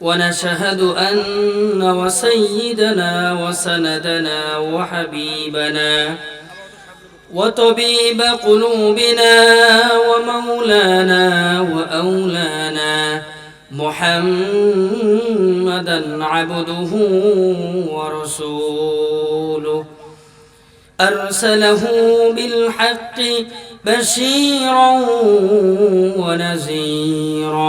ونشهد أن وسيدنا وسندنا وحبيبنا وطبيب قلوبنا ومولانا وأولانا محمدا عبده ورسوله. أرسله بالحق بشيرا ونذيرا.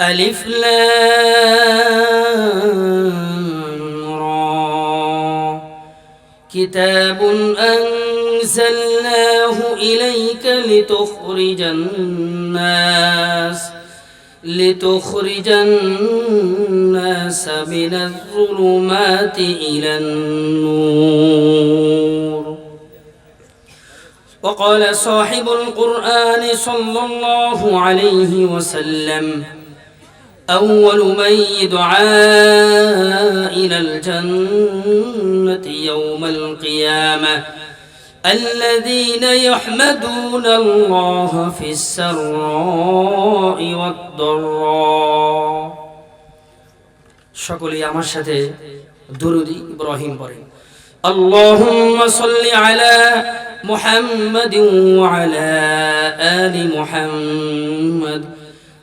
ألف لام را. كتاب أنزلناه إليك لتخرج الناس لتخرج الناس من الظلمات إلى النور. وقال صاحب القرآن صلى الله عليه وسلم أول من يدعى إلى الجنة يوم القيامة الذين يحمدون الله في السراء والضراء সকলেই আমার সাথে দরুদি ইব্রাহিম পড়েন اللهم صل على محمد وعلى آل محمد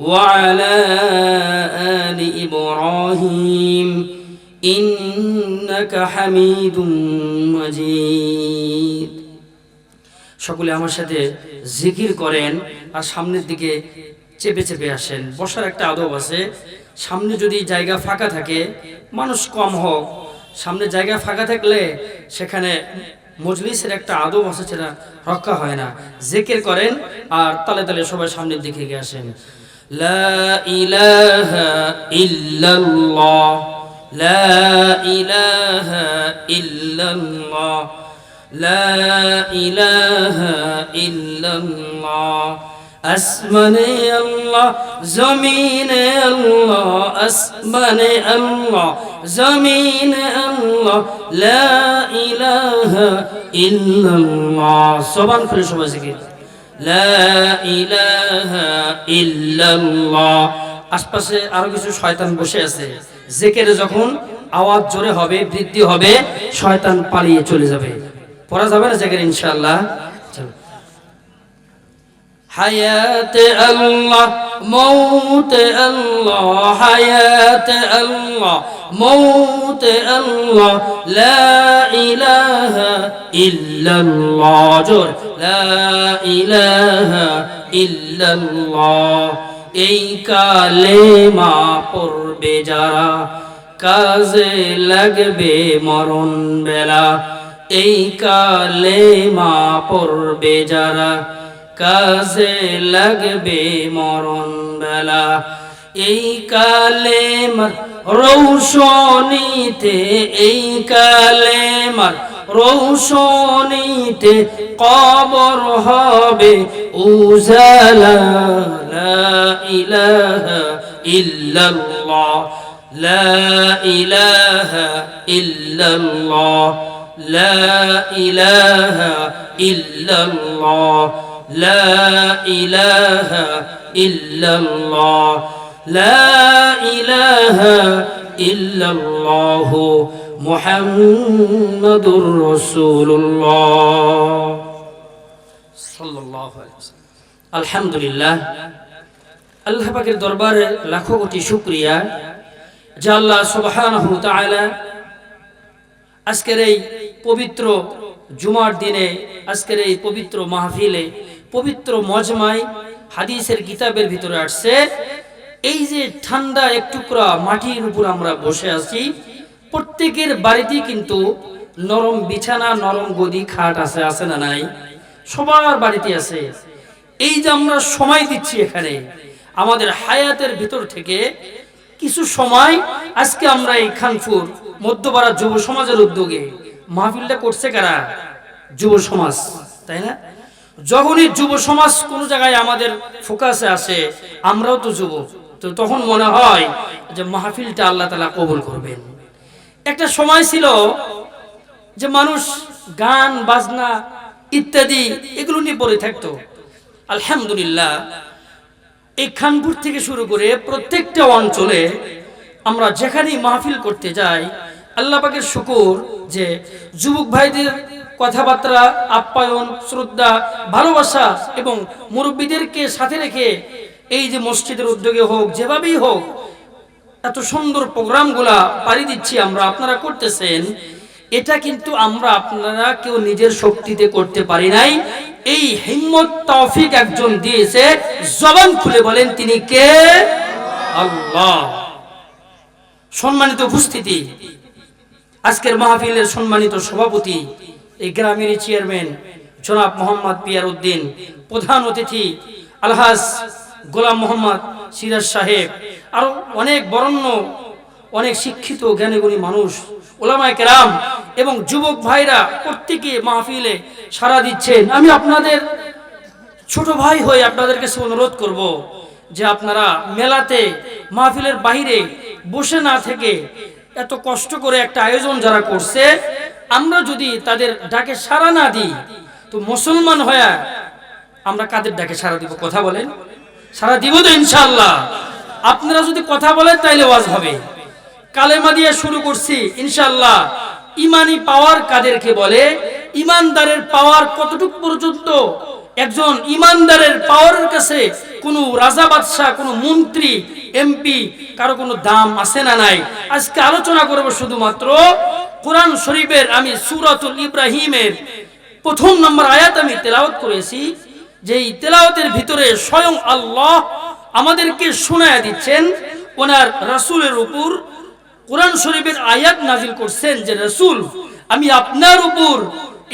وعلى آل إبراهيم إنك حميد مجيد সকলে আমার সাথে জিকির করেন আর সামনের দিকে চেপে চেপে আসেন বসার একটা আদব আছে সামনে যদি জায়গা ফাঁকা থাকে মানুষ কম হোক সামনে জায়গা ফাঁকা থাকলে সেখানে মজলিসের একটা আদব আছে সেটা রক্ষা হয় না জেকের করেন আর তালে তালে সবাই সামনের দিকে এগিয়ে আসেন লা ইলাহা ইল্লাল্লাহ, লা ইলাহা ইল্লাল্লাহ, লা ইলাহা ইল্লাল্লাহ, আসমানে আল্লাহ, জমিনে আল্লাহ, আসমানে আল্লাহ, জমিনে আল্লাহ, লা ইলাহা ইল্লাল্লাহ, সবান করে সবাই শিখে লা ইলাহা ইল্লাল্লাহ। আশপাশে আরও কিছু শয়তান বসে আছে। জেকের যখন আওয়াজ জোরে হবে, বৃদ্ধি হবে, শয়তান পালিয়ে চলে যাবে। পড়া যাবে না জেকের, ইনশাআল্লাহ? হায়াতে আল্লাহ, মৌতে আল্লাহ, হায়াতে আল্লাহ, মৌতে আল্লাহ, লা ইলাহা ইল্লাল্লাহ। জোরে। لا إله إلا الله এই কালেমা পড়বে যারা কাজে লাগবে মরণ বেলা এই কালেমা পড়বে যারা কাজে লাগবে মরণ বেলা এই কালেমার রৌশনীতে এই কালেমার রৌশনীতে কবর হবে উজালা লা ইলাহা ইল্লাল্লাহ লা ইলাহা ইল্লাল্লাহ লা ইলাহা ইল্লাল্লাহ মোহাম্মদুর রসুল্লাহ আলহামদুলিল্লাহ। আল্লাহ পাকের দরবারে লাখো কোটি শুক্রিয়া, যে আল্লাহ সুবাহান আজকের এই পবিত্র জুমার দিনে, আজকের এই পবিত্র মাহফিলে, পবিত্র মজমায় হাদিসের কিতাবের ভিতরে আসছে, এই যে ঠান্ডা এক টুকরা মাটির উপর আমরা বসে আছি প্রত্যেকের বাড়িতেই কিন্তু নরম বিছানা, নরম গদি, খাট আছে আছে না নাই? সবার বাড়িতে আছে। এই যে আমরা সময় দিচ্ছি এখানে, আমাদের হায়াতের ভিতর থেকে কিছু সময় আজকে আমরা এই খানপুর মধ্যপাড়া যুব সমাজের উদ্যোগে মাহফিলটা করছে কারা? যুব সমাজ, তাই না? যখনই যুব সমাজ কোন জায়গায় আমাদের ফোকাসে আসে, আমরাও তো যুব, তো তখন মনে হয় যে মাহফিলটা আল্লাহ তালা কবুল করবেন। একটা সময় ছিল যে মানুষ গান, বাজনা ইত্যাদি এগুলো নিয়ে পড়ে থাকতো। আলহামদুলিল্লাহ, এই খানপুর থেকে শুরু করে প্রত্যেকটা অঞ্চলে আমরা যেখানেই মাহফিল করতে যাই, আল্লাহ পাকের শুকুর যে যুবক ভাইদের কথাবার্তা, আপ্যায়ন, শ্রদ্ধা, ভালোবাসা এবং মুরব্বীদেরকে সাথে রেখে এই যে মসজিদের উদ্যোগে হোক, যেভাবেই হোক এত সুন্দর প্রোগ্রামগুলা পারি দিচ্ছি আমরা, আপনারা করতেছেন। এটা কিন্তু আমরা আপনারা কেউ নিজের শক্তিতে করতে পারি নাই। এই হিম্মত, তৌফিক একজন দিয়েছে, জবান খুলে বলেন তিনি কে? আল্লাহ। সম্মানিত উপস্থিতি, আজকের মাহফিলের সম্মানিত সভাপতি, এই গ্রামের চেয়ারম্যান জনাব মোহাম্মদ পিয়ার উদ্দিন প্রধান অতিথি আলহাজ গোলাম মোহাম্মদ সিরাজ সাহেব আরও অনেক বরণ্য, অনেক শিক্ষিত, জ্ঞানীগুণী মানুষ, ওলামায় কেরাম এবং যুবক ভাইরা প্রত্যেকে মাহফিলে সারা দিচ্ছেন। আমি আপনাদের ছোট ভাই হয়ে আপনাদের কাছে অনুরোধ করব যে আপনারা মেলাতে, মাহফিলের বাইরে বসে না থেকে এত কষ্ট করে একটা আয়োজন যারা করছে, আমরা যদি তাদের ডাকে সাড়া না দিই, তো মুসলমান হয়ে আমরা কাদের ডাকে সাড়া দিব? কথা বলেন। সারা দিব তো ইনশাল্লাহ আপনারা যদি কথা বলেন তাইলে ওয়াজ হবে। কালেমা দিয়ে শুরু করছি ইনশাল্লাহ ইমানি পাওয়ার কাদেরকে বলে, ইমানদারের পাওয়ার কতটুক পর্যন্ত? একজন ইমানদারের পাওয়ারের কাছে কোনো রাজা বাদশাহ, কোনো মন্ত্রী, এমপি, কারও কোনো দাম আছে না নাই? আজকে আলোচনা করব শুধুমাত্র কোরআন শরীফের, আমি সুরাতুল ইব্রাহিমের প্রথম নম্বর আয়াত আমি তেলাওয়াত করেছি। যে এই তেলাওয়াতের ভিতরে স্বয়ং আল্লাহ আমাদেরকে শোনায়া দিচ্ছেন, ওনার রাসূলের উপর কোরআন শরীফের আয়াত নাজিল করছেন যে, রসুল, আমি আপনার উপর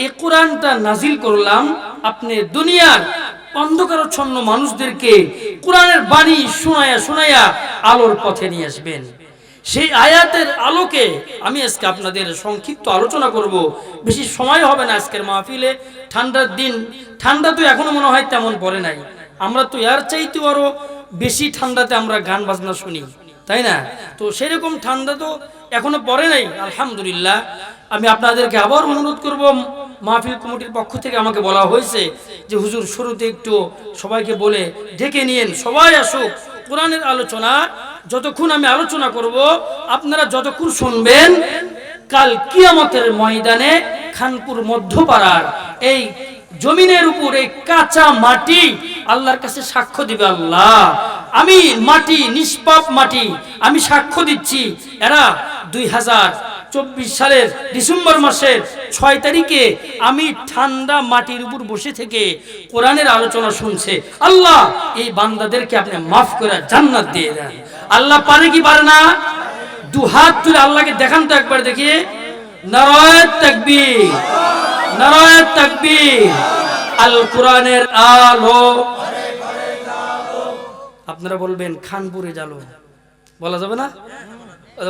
এই কোরআনটা নাজিল করলাম। আপনি দুনিয়ার অন্ধকারচ্ছন্ন মানুষদেরকে কোরআনের বাণী শোনায়া শোনায়া আলোর পথে নিয়ে আসবেন। সেই আয়াতের আলোকে আমি আজকে আপনাদের সংক্ষিপ্ত আলোচনা করব। বেশি সময় হবে না আজকের মাহফিলে। ঠান্ডার দিন। ঠান্ডা তো এখনও মনে হয় তেমন পড়ে নাই। আমরা তো এর চাইতে আরও বেশি ঠান্ডাতে আমরা গান বাজনা শুনি। তাই না? তো সেরকম ঠান্ডা তো এখনও পড়ে নাই, আলহামদুলিল্লাহ। আমি আপনাদেরকে আবার অনুরোধ করব, মাহফিল কমিটির পক্ষ থেকে আমাকে বলা হয়েছে যে, হুজুর শুরুতে একটু সবাইকে বলে ডেকে নিয়েন, সবাই আসুক। কোরআনের আলোচনা, যতক্ষণ আমি আলোচনা করব, আপনারা যতক্ষণ শুনবেন, কাল কিয়ামতের ময়দানে খানপুর মধ্যপাড়ার এই জমিনের উপর এই কাঁচা মাটি আল্লাহর কাছে সাক্ষ্য দিবে আল্লাহ। আমি মাটি, নিষ্পাপ মাটি, আমি সাক্ষ্য দিচ্ছি। এরা দুই হাজার চব্বিশ সালের ডিসেম্বর মাসের ছয় তারিখে আমি ঠান্ডা মাটির উপর বসে থেকে কোরআনের আলোচনা শুনছে। আল্লাহ, এই বান্দাদেরকে আপনি মাফ করে জান্নাত দিয়ে দেন। আল্লাহ পারে কি পারে না? দু হাত তুলে আল্লাহকে দেখান তো একবার দেখিয়ে নারায়ণ তাকবীর নারায়ণ তাকবীর। আল কোরআনের আলো। আপনারা বলবেন, খানপুরে জালো বলা যাবে না?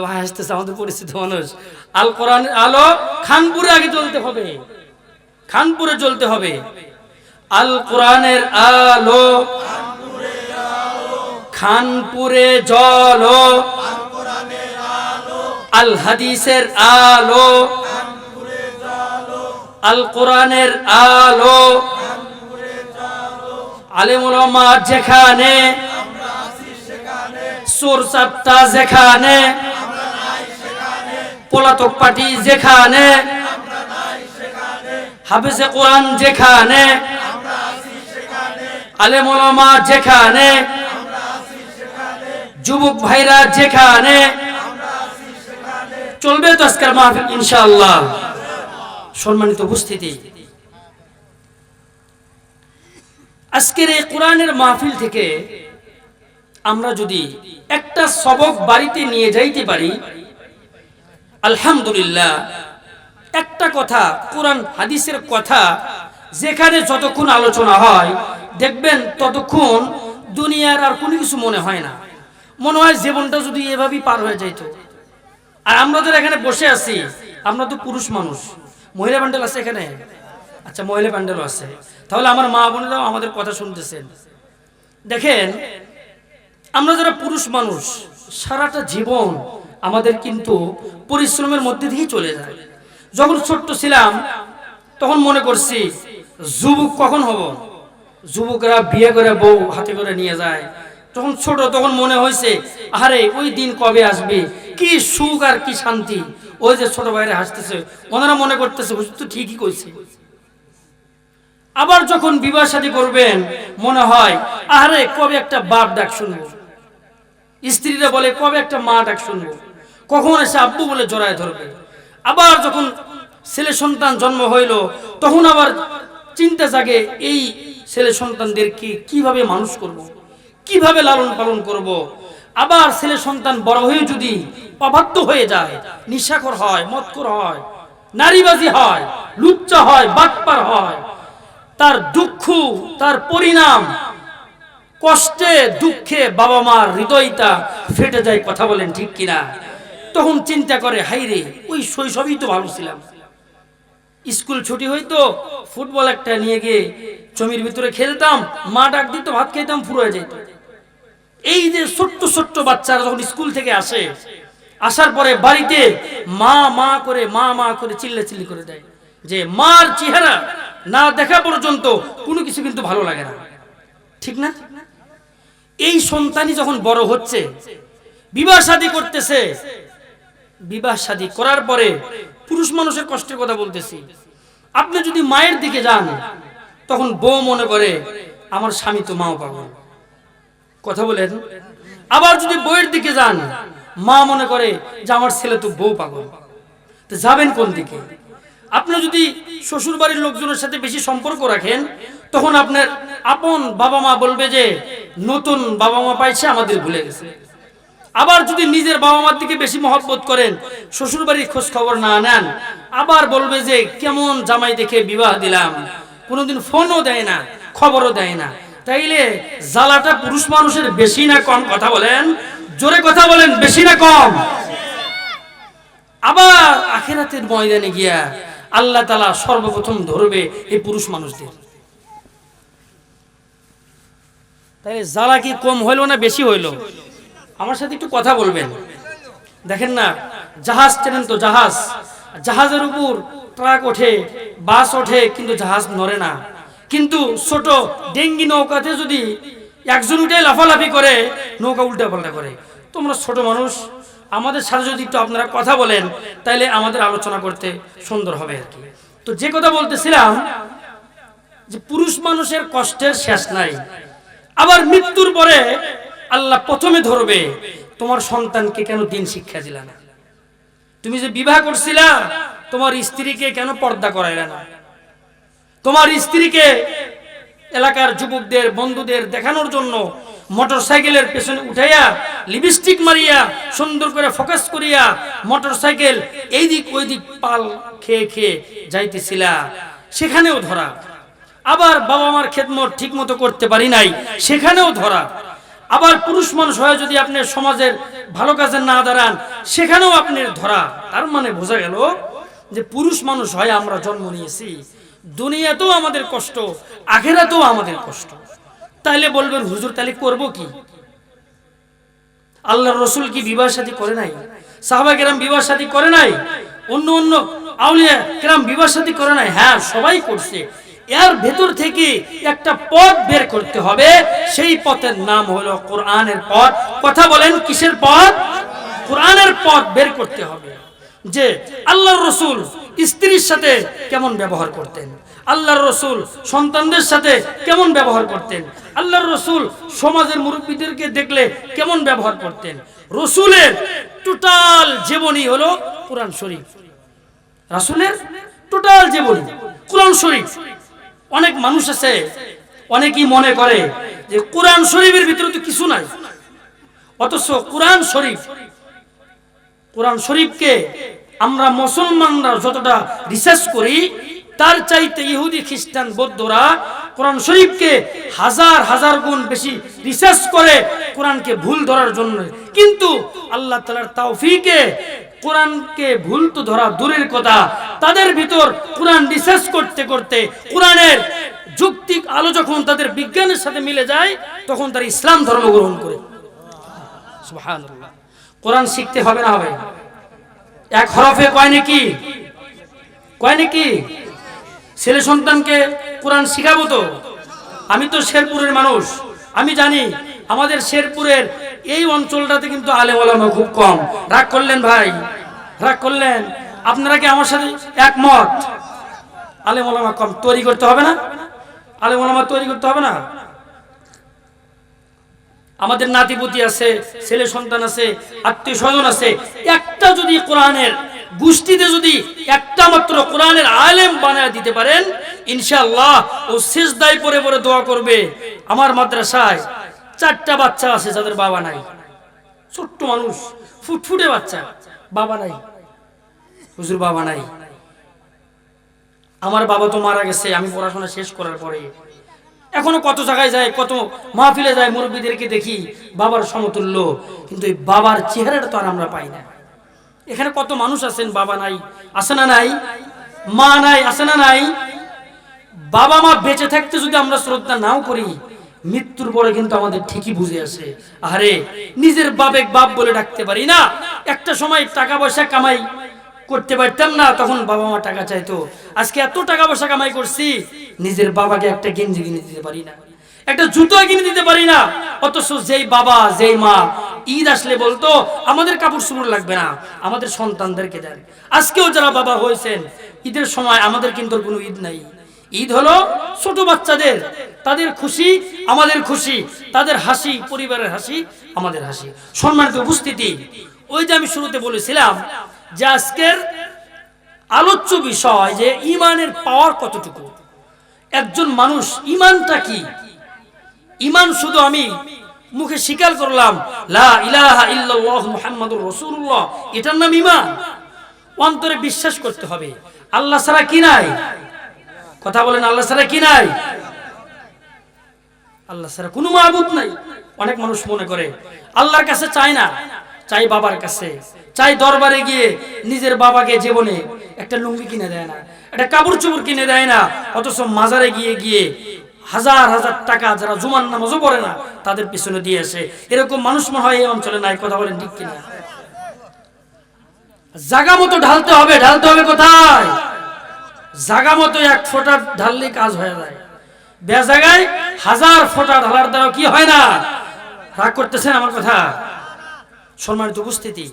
ভাই, আসতেছে আমাদের পরিচিত মানুষ। আল কোরআনের আলো, খানপুরে আগে হবে। খানপুরে হবে। আল কোরআনের আলো, খানপুরে জলো, আল হাদিসের আলো, আল কোরআনের আলো, আলেমা যেখানে সোর চাপটা যেখানে পলাতক পাটি যেখানে, হাফেজে কোরআন যেখানে, আলেমা যেখানে, যুবক ভাইরা যেখানে, চলবে তো আজকের মাহফিল ইনশাআল্লাহ। সম্মানিত উপস্থিতি। আজকের এই কোরআনের মাহফিল থেকে আমরা যদি একটা সবক বাড়িতে নিয়ে যাইতে পারি আলহামদুলিল্লাহ। একটা কথা, কোরআন হাদিসের কথা, যেখানে যতক্ষণ আলোচনা হয়, দেখবেন ততক্ষণ দুনিয়ার আর কোনো কিছু মনে হয় না। মনে হয় জীবনটা যদি এভাবেই পার হয়ে যাইতো। আর আমরা যারা এখানে বসে আছি, আমরা তো পুরুষ মানুষ। মহিলা প্যান্ডেল আছে এখানে? আচ্ছা মহিলা প্যান্ডেলও আছে। তাহলে আমার মা বোনেরাও আমাদের কথা শুনতেছেন। দেখেন, আমরা যারা পুরুষ মানুষ, সারাটা জীবন আমাদের কিন্তু পরিশ্রমের মধ্যে দিয়ে চলে যায়। যখন ছোট্ট ছিলাম, তখন মনে করছি, যুবক কখন হব? যুবকরা বিয়ে করে বউ হাতে করে নিয়ে যায়। তখন ছোট, তখন মনে হয়েছে আরে ওই দিন কবে আসবে? কি সুখ আর কি শান্তি। ওই যে ছোট ভাইরা হাসতেছে। ওনারা মনে করতেছে তো ঠিকই কইছে। আবার যখন বিবাহ শাদী করবেন, মনে হয় আরে কবে একটা বাপ ডাক শুনব? স্ত্রীরা বলে, কবে একটা মা ডাক শুনব? কখন এসে আব্বু বলে জড়ায় ধরবে আবার যখন ছেলে সন্তান জন্ম হইল, তখন আবার চিন্তা জাগে, এই ছেলে সন্তানদেরকে কীভাবে মানুষ করব। কীভাবে লালন পালন করব। আবার ছেলে সন্তান বড় হয়ে যদি অবাধ্য হয়ে যায়, নিশাখর হয় মৎকর হয়, নারীবাজি হয়, লুচ্চা হয়, বাটপার হয়, তার দুঃখ, তার পরিণাম, কষ্টে, দুঃখে বাবা মার হৃদয়টা ফেটে যায়, কথা বলেন ঠিক কিনা তখন চিন্তা করে হাই রে, ওই শৈশবই তো ভালো ছিলাম। স্কুল ছুটি হইতো, ফুটবল একটা নিয়ে গিয়ে জমির ভিতরে খেলতাম, মা ডাক দিত, ভাত খেতাম ফুরো যেত এই যে ছোট্ট ছোট্ট বাচ্চারা যখন স্কুল থেকে আসে, আসার পরে বাড়িতে মা মা করে, মা মা করে চিল্লা চিল্লি করে দেয় যে, মার চেহারা না দেখা পর্যন্ত কোনো কিছু কিন্তু ভালো লাগে না। ঠিক না? এই সন্তানই যখন বড় হচ্ছে, বিবাহ শাদী করতেছে বিবাহ শাদী করার পরে পুরুষ মানুষের কষ্টের কথা বলতেছি। আপনি যদি মায়ের দিকে যান, তখন বউ মনে করে, আমার স্বামী তো মাও পাগল। কথা বলেন? আবার যদি বইয়ের দিকে যান, মা মনে করে যে, আমার ছেলে তো বউ পাগল। তো যাবেন কোন দিকে? আপনি যদি শ্বশুর বাড়ির লোকজনের সাথে বেশি সম্পর্ক রাখেন, তখন আপনার আপন বাবা মা বলবে যে, নতুন বাবা মা পাইছে, আমাদের ভুলে গেছে। আবার যদি নিজের বাবা মার দিকে বেশি মহব্বত করেন শ্বশুর বাড়ির খোঁজ খবর না নেন, আবার বলবে যে, কেমন জামাই দেখে বিবাহ দিলাম। কোনোদিন ফোনও দেয় না, খবরও দেয় না। তাইলে জ্বালাটা পুরুষ মানুষের বেশি না কম কথা বলেন? জোরে কথা বলেন, বেশি না কম? আবার আখেরাতের ময়দানে গিয়া আল্লাহ তালা সর্বপ্রথম ধরবে এই পুরুষ মানুষদের। তাই জ্বালা কি কম হইল না বেশি হইল? আমার সাথে একটু কথা বলবেন। দেখেন না, জাহাজ চেনেন তো, জাহাজ। জাহাজের উপর ট্রাক ওঠে, বাস ওঠে, কিন্তু জাহাজ নড়ে না। কিন্তু ছোট ডেঙ্গি নৌকাতে যদি একজন উঠে লাফালাফি করে, নৌকা উল্টা পাল্টা করে। তোমরা ছোট মানুষ, আমাদের সাথে যদি একটু আপনারা কথা বলেন, তাইলে আমাদের আলোচনা করতে সুন্দর হবে আর কি। তো যে কথা বলতেছিলাম, যে পুরুষ মানুষের কষ্টের শেষ নাই। আবার মৃত্যুর পরে আল্লাহ প্রথমে ধরবে, তোমার সন্তানকে কেন দিন শিক্ষা দিলা না? তুমি যে বিবাহ করছিলা, তোমার স্ত্রীকে কেন পর্দা করাইলা না? তোমার স্ত্রীকে এলাকার যুবকদের, বন্ধুদের দেখানোর জন্য মোটর সাইকেলের পেছনে উঠাইয়া, লিপস্টিক মারিয়া, সুন্দর করে ফোকাস করিয়া মোটর সাইকেল এই দিক ওই দিক পাল খেয়ে খেয়ে যাইতেছিলা, সেখানেও ধরা। আবার বাবা মার খেদমত ঠিক মতো করতে পারি নাই, সেখানেও ধরা। আবার পুরুষ মানুষ হয়ে যদি আপনি সমাজের ভালো কাজে না দাঁড়ান, সেখানেও আপনি ধরা। তার মানে বোঝা গেল যে পুরুষ মানুষ হয় আমরা জন্ম নিয়েছি। দুনিয়াতেও আমাদের কষ্ট, আখেরাতেও আমাদের কষ্ট। তাইলে বলবেন, হুজুর তাহলে করব কি? আল্লাহ রসুল কি বিবাহ সাথী করে নাই? সাহাবা কেরাম বিবাহ সাথী করে নাই? অন্য অন্য আউলিয়া কেরাম বিবাহ সাথী করে নাই? হ্যাঁ সবাই করছে। এর ভেতর থেকে একটা পথ বের করতে হবে। সেই পথের নাম হলো কোরআনের পথ। কথা বলেন, কিসের পথ? কোরআনের পথ বের করতে হবে। যে আল্লাহর রসুল স্ত্রীর সাথে কেমন ব্যবহার করতেন? আল্লাহর রসুল সন্তানদের সাথে কেমন ব্যবহার করতেন? আল্লাহর রসুল সমাজের মুরব্বীদেরকে দেখলে কেমন ব্যবহার করতেন? রসুলের টোটাল জীবনী হলো কোরআন শরীফ। রাসুলের টোটাল জীবনী, কোরআন শরীফ। অনেক মানুষ আছে, অনেকেই মনে করে যে কোরআন শরীফের ভিতরে তো কিছু নাই। অথচ কোরআন শরীফ, কোরআন শরীফকে আমরা মুসলমানরা যতটা রিসার্চ করি, তার চাইতে ইহুদি, খ্রিস্টান, বৌদ্ধরা কোরআন শরীফকে হাজার হাজার গুণ বেশি রিসার্চ করে কোরআনকে ভুল ধরার জন্য। কিন্তু আল্লাহ তালার তাওফিকে কোরআনকে ভুল তো ধরা দূরের কথা। তাদের ভিতর কোরআন রিসার্চ করতে করতে কোরআনের যুক্তিক আলো যখন তাদের বিজ্ঞানের সাথে মিলে যায়, তখন তারা ইসলাম ধর্ম গ্রহণ করে। কোরআন শিখতে হবে না হবে? এক হরফে কয় নাকি? কয় নাকি? ছেলে সন্তানকে কোরআন শিখাবো তো? আমি তো শেরপুরের মানুষ। আমি জানি আমাদের শেরপুরের এই অঞ্চলটাতে কিন্তু আলেম ওলামা খুব কম। রাগ করলেন ভাই। রাগ করলেন। আপনারা কি আমার সাথে একমত? আলে ওলামা কম। তৈরি করতে হবে না? আলে ওলামা তৈরি করতে হবে না? আমাদের নাতিপুতি আছে, ছেলে সন্তান আছে, আত্মীয় স্বজন আছে। একটা যদি কোরআনের গোষ্ঠীতে যদি একটা মাত্র কোরআনের আলেম বানায় দিতে পারেন ইনশাআল্লাহ ও শেষদায় পরে পরে দোয়া করবে। আমার মাদ্রাসায় চারটা বাচ্চা আছে যাদের বাবা নাই। ছোট্ট মানুষ, ফুটফুটে বাচ্চা, বাবা নাই। হুজুর বাবা নাই। আমার বাবা তো মারা গেছে, আমি পড়াশোনা শেষ করার পরে। এখনও কত জায়গায় যায়, কত মাহফিলে যায়, মুরব্বীদেরকে দেখি, বাবার সমতুল্য। কিন্তু এই বাবার চেহারাটা তো আর আমরা পাই না। এখানে কত মানুষ আছেন, বাবা নাই, আছে না নাই, মা নাই, আছে না নাই বাবা মা বেঁচে থাকতে যদি আমরা শ্রদ্ধা নাও করি, মৃত্যুর পরে কিন্তু আমাদের ঠিকই বুঝে আসে। আরে নিজের বাবেক বাপ বলে ডাকতে পারি না। একটা সময় টাকা পয়সা কামাই করতে পারতাম না, তখন বাবা মা টাকা চাইতো। আজকে এত টাকা পয়সা কামাই করছি, নিজের বাবাকে একটা গেঞ্জি কিনে দিতে পারি না। একটা জুতো কিনে দিতে পারি না। অথচ যেই বাবা, যেই মা, ঈদ আসলে বলতো, আমাদের কাপড় চুপড় লাগবে না, আমাদের সন্তানদেরকে দেন। আজকেও যারা বাবা হয়েছেন, ঈদের সময় আমাদের কিন্তু কোনো ঈদ নাই। ঈদ হলো ছোট বাচ্চাদের, তাদের খুশি, আমাদের খুশি, তাদের হাসি, পরিবারের হাসি, আমাদের হাসি। সম্মানিত উপস্থিতি, ওই যে আমি শুরুতে বলেছিলাম যে আজকের আলোচ্য বিষয় যে ইমানের পাওয়ার কতটুকু? একজন মানুষ ইমানটা কি? ইমান শুধু আমি মুখে স্বীকার করলাম, লা ইলাহা ইল্লাল্লাহু মুহাম্মাদুর রাসূলুল্লাহ, এটার নাম ইমান। অন্তরে বিশ্বাস করতে হবে। আল্লাহ ছাড়া কি নাই? কথা বলেন, আল্লাহ ছাড়া কি নাই? আল্লাহ ছাড়া কোনো মাহবুদ নাই। অনেক মানুষ মনে করে, আল্লাহর কাছে চায় না চাই বাবার কাছে চাই দরবারে গিয়ে নিজের বাবাকে জীবনে একটা লুঙ্গি কিনে দেয় না, একটা কাপড় চোপড় কিনে দেয় না, অথচ মাজারে গিয়ে গিয়ে হাজার হাজার টাকা যারা জুমার নামাজও পড়ে না, তাদের পিছনে দিয়ে আসে। এরকম মানুষ মনে হয় এই অঞ্চলে নাই, কথা বলেন ঠিক কিনা? জাগা মতো ঢালতে হবে ঢালতে হবে কোথায়? জাগা মতো এক ফোঁটা ঢাললে কাজ হয়ে যায়। বে জায়গায় হাজার ফোঁটা ঢালার দ্বারা কি হয় না? রাগ করতেছেন আমার কথা? সম্মানিত উপস্থিতি।